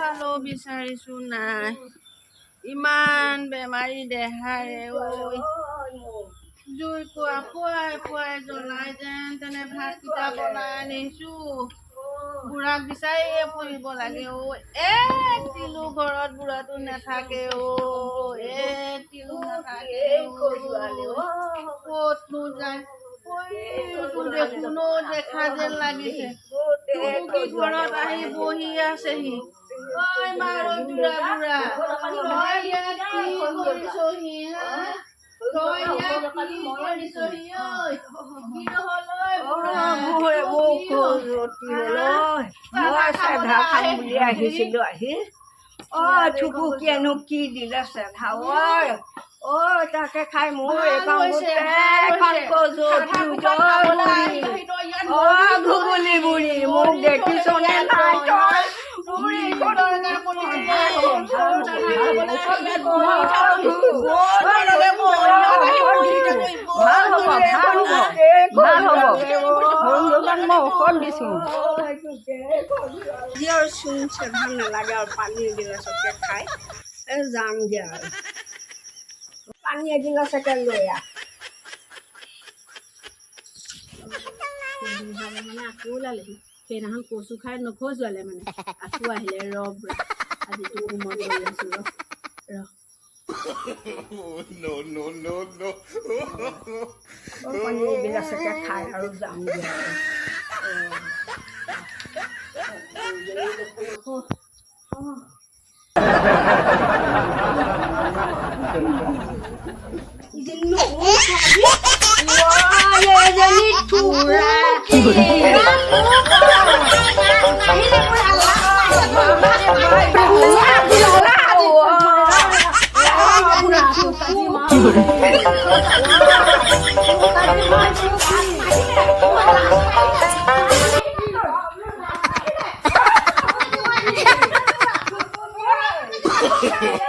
ভালো বিচাৰিছো নাই ইমান বেমাৰী দেহাৰে ঐ। জুই কোৱা খুৱাই খুৱাই জ্বলাই যেন তেনে ভাতকেইটা বনাই আনিছো। বুঢ়াক বিচাৰিয়ে ফুৰিব লাগে ঐ এক তিলো ঘৰত বুঢ়াটো নাথাকে ঐ এক তিলো নাথাকে ক'তনো যায়? দেখোনো দেখা যেন লাগিছে। ঘৰত আহি বহি আছেহি? ঐ মাৰো বুঢ়া বুঢ়া কৰিছহি হা? তই ইয়াত কি কৰিছহি ঐ? কি নহ'ল ঐ বুঢ়া? কি হ'ল? মই বুলি আহিছিলো আহি অ থুকুকিয়েনো কি দিলে চেধা ঐ অ তাকে খাই মোৰ হৈছে, ভালো হৈছে। অ ঘুগুলি বুঢ়ী মোক দেখিছনে নাই তই মই ঔষধ দিছোঁ আৰু চুন চেধা নালাগে আৰু পানী এগিলাচকে খাই এই যামগৈ আৰু পানী এগিলাচকে লৈ আহ মানে আকৌ ওলালেহি সেইদিনাখন কচু খাই নখজুৱালে মানে আকৌ আহিলে ৰ বুঢ়া আজিতো উমত গৈ আছো ৰ no, no, no, no. Panibila sa kataraw lang yan. Oh. Oh. Hindi mo ko sabi. Wala, yan, yan, ito, Yeah.